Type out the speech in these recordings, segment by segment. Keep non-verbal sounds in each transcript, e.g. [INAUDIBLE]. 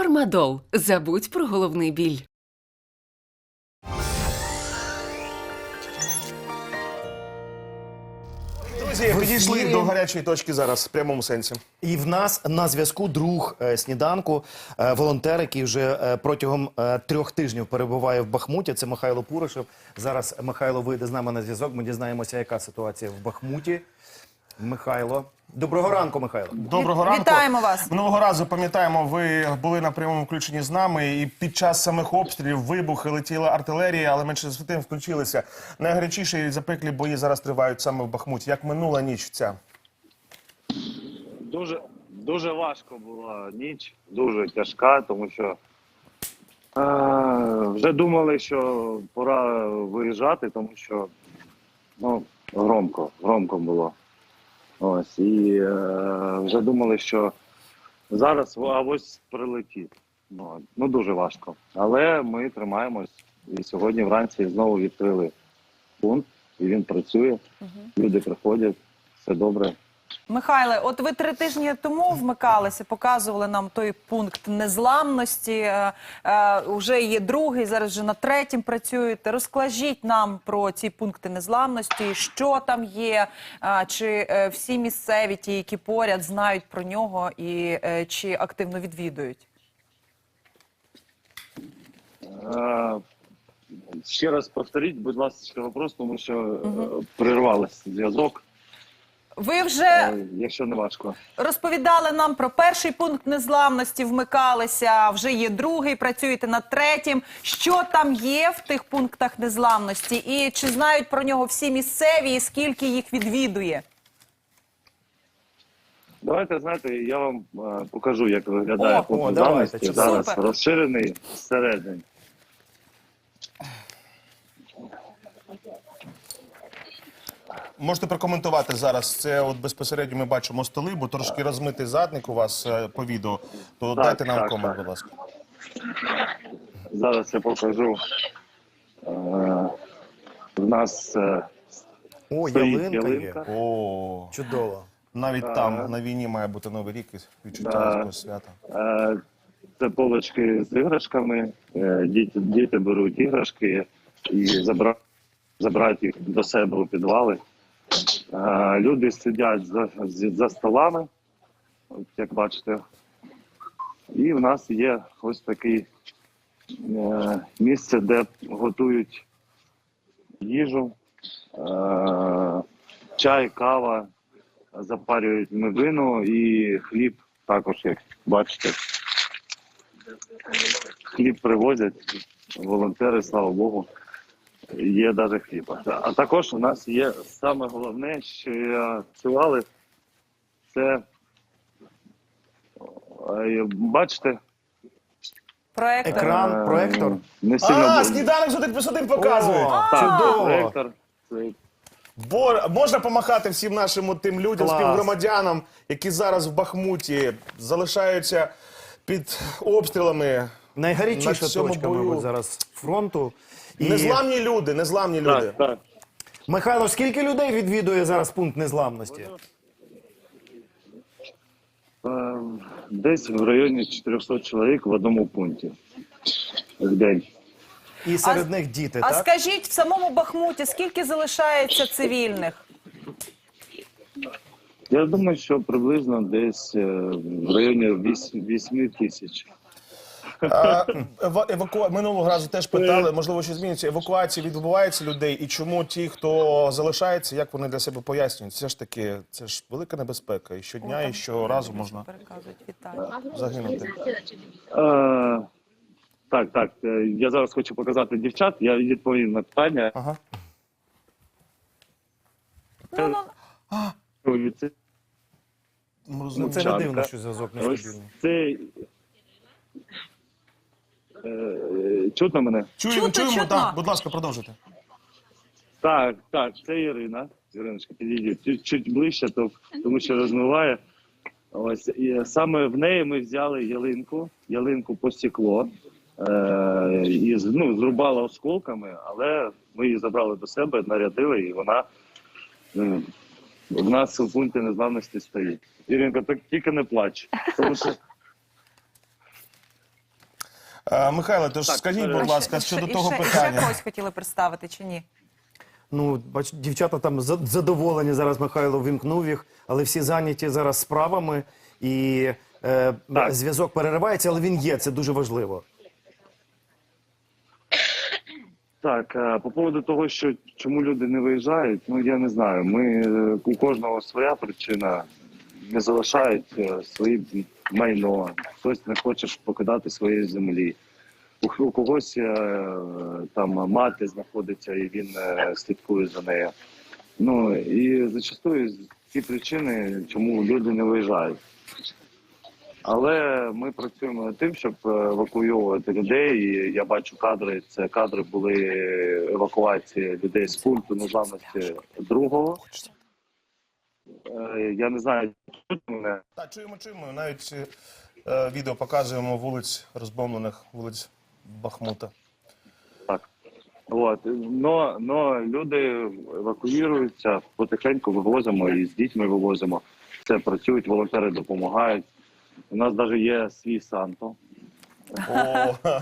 Фармадол. Забудь про головний біль. Друзі, підійшли ефірі. до гарячої точки зараз, в прямому сенсі. І в нас на зв'язку друг е, сніданку, е, волонтер, який вже е, протягом е, трьох тижнів перебуває в Бахмуті. Це Михайло Пуришев. Зараз Михайло вийде з нами на зв'язок. Ми дізнаємося, яка ситуація в Бахмуті. Михайло, доброго ранку, Михайло. Доброго ранку. вітаємо вас. Минулого разу пам'ятаємо, ви були на прямому включенні з нами, і під час самих обстрілів вибухи летіла артилерія, але менше з тим включилися. Найгарячіші і запеклі бої зараз тривають саме в Бахмуті. Як минула ніч ця? Дуже дуже важко була ніч, дуже тяжка, тому що е, вже думали, що пора виїжджати, тому що ну, громко, громко було. Ось, і е, вже думали, що зараз а ось прилетить. Ну, ну дуже важко. Але ми тримаємось. І сьогодні вранці знову відкрили пункт, і він працює. Люди приходять, все добре. Михайле, от ви три тижні тому вмикалися, показували нам той пункт незламності. Е, е, уже є другий, зараз вже на третім працюєте. Розкажіть нам про ці пункти незламності, що там є, е, чи е, всі місцеві, ті, які поряд, знають про нього і е, чи активно відвідують. Е, Ще раз повторіть, будь ласка, вопрос, тому що е, прервався зв'язок, Ви вже якщо не важко. Розповідали нам про перший пункт незламності, вмикалися. Вже є другий, працюєте над третім. Що там є в тих пунктах незламності, і чи знають про нього всі місцеві, і скільки їх відвідує? Давайте знаєте, я вам е, покажу, як виглядає О, пункт о, незламності. чудово. Зараз Супер. розширений всередині. Можете прокоментувати зараз. Це от безпосередньо ми бачимо столи, бо трошки розмитий задник у вас е, по відео. То Так, дайте нам так, комент, так. будь ласка. Зараз я покажу. Е, В нас е, О, стоїть ялинка є. ялинка. О, Чудово. навіть Ага. там на війні має бути новий рік і відчуття Да. якогось свята. Е, Це полочки з іграшками. Е, Діти, діти беруть іграшки і забра... забрати їх до себе у підвали. Е, Люди сидять за, за столами, як бачите. І в нас є ось таке місце, де готують їжу, е, чай, кава, запарюють мивину і хліб також, як бачите. Хліб привозять, волонтери, слава Богу. Є навіть хліб. А також у нас є саме головне, що цювали, це бачите, Проектор. Екран, е, проектор. Не сильно А, сніданок з один плюс один показує. О, Так, чудово. проектор. Це Бо можна помахати всім нашим от тим людям, Клас. співгромадянам, які зараз в Бахмуті залишаються під обстрілами. На Найгарячіша цьому точка, бою. мабуть, зараз фронту. І... Незламні люди, незламні люди. Так, так. Михайло, скільки людей відвідує зараз пункт незламності? Е, Десь в районі 400 чоловік в одному пункті в день. І серед них діти, А так? скажіть, в самому Бахмуті скільки залишається цивільних? Я думаю, що приблизно десь е, в районі 8, 8 тисяч. А, ева- еваку... Минулого разу теж питали, можливо, що зміниться. Евакуація відбувається людей, і чому ті, хто залишається, як вони для себе пояснюють? Це ж таки, це ж велика небезпека. І щодня, і щоразу можна Переказують вітання. загинути. Е, так, так. е, Я зараз хочу показати дівчат. Я відповім на питання. Ага. Ну, ну, Це- Ну, це не дивно, що зв'язок Ось нестабільний. це. Е, Чутно мене? Чуємо, Чутно, чуємо, чутно. так. Будь ласка, продовжуйте. Так, так, це Ірина. Іриночка, підійдіть чуть, чуть ближче, то, тому що розмиває. Ось і саме в неї ми взяли ялинку, ялинку по стекло. Е, і ну, зрубала осколками, але ми її забрали до себе, нарядили, і вона е, в нас у пункті незламності стоїть. Іринка, так тільки не плач. Тому що Михайло, тож Так, скажіть, е, будь ласка, ще- щодо ще- того ще, питання. Ще когось хотіли представити чи ні? Ну, бач, дівчата там задоволені зараз. Михайло вимкнув їх, але всі зайняті зараз справами і е, зв'язок переривається, але він є. Це дуже важливо. Так, е, по поводу того, що чому люди не виїжджають, ну я не знаю. Ми е, у кожного своя причина не залишають е, свої майно. Хтось не хоче покидати своєї землі. У, когось е, там мати знаходиться і він е, слідкує за нею. Ну і зачастую ці причини, чому люди не виїжджають. Але ми працюємо над тим, щоб евакуювати людей. І я бачу кадри. Це кадри були евакуації людей з пункту незламності другого. Я не знаю, мене. Так, чуємо, чуємо. Навіть е, відео показуємо вулиць розбомлених вулиць Бахмута. Так. От. Но, но люди евакуюються, потихеньку вивозимо і з дітьми вивозимо. Це працюють, волонтери допомагають. У нас навіть є свій Санто, О, [LAUGHS]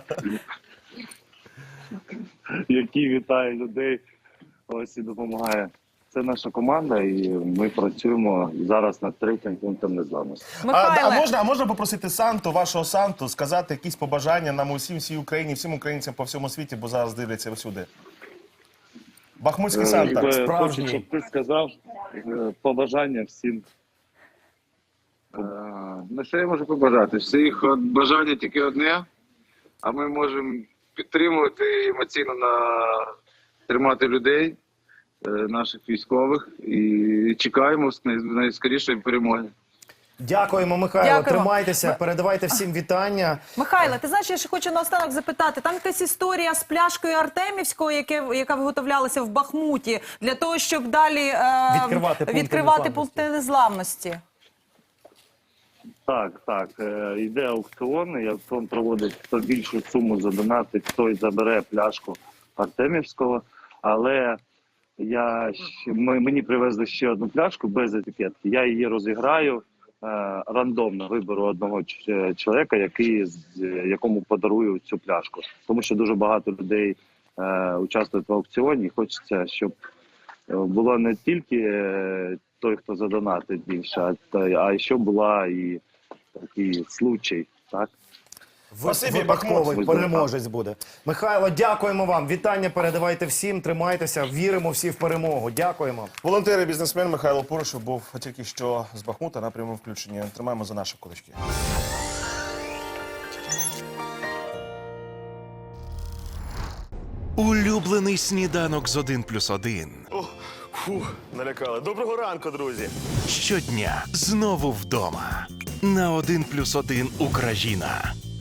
який вітає людей. Ось і допомагає. Це наша команда, і ми працюємо зараз над третім пунктом незламності. а, а можна, а можна попросити Санту, вашого Санту, сказати якісь побажання нам усім, всій Україні, всім українцям по всьому світі, бо зараз дивляться всюди. Бахмутський Санта. Е, справжній. Хочу, щоб ти сказав е, побажання всім. Е, Ну, що я можу побажати? Всіх от бажання тільки одне, а ми можемо підтримувати емоційно на тримати людей, наших військових, і чекаємо з найскорішої перемоги. Дякуємо, Михайло. Дякуємо. Тримайтеся, передавайте всім вітання. Михайле, ти знаєш, я ще хочу наостанок запитати. Там якась історія з пляшкою Артемівською, яке, яка виготовлялася в Бахмуті, для того, щоб далі е, Відкривати пункти відкривати незламності. пункти незламності. Так, так. Е, Йде аукціон, і аукціон проводить хто більшу суму задонатить, той забере пляшку Артемівського. Але я ми- мені привезли ще одну пляшку без етикетки. Я її розіграю е, рандомно. Виберу одного ч- чоловіка, який якому подарую цю пляшку. Тому що дуже багато людей е, участвують в аукціоні. і Хочеться, щоб е, було не тільки е, той, хто задонатить більше, а й щоб була і такий случай, так? Спасибі, Бахмут. переможець буде. Михайло, дякуємо вам. Вітання передавайте всім. Тримайтеся. Віримо всі в перемогу. Дякуємо. Волонтер і бізнесмен Михайло Порошев був тільки що з Бахмута на прямому включенні. Тримаємо за наші кулички. Улюблений сніданок з 1 плюс 1. Фу, налякали. Доброго ранку, друзі. Щодня знову вдома. На 1 плюс 1 Україна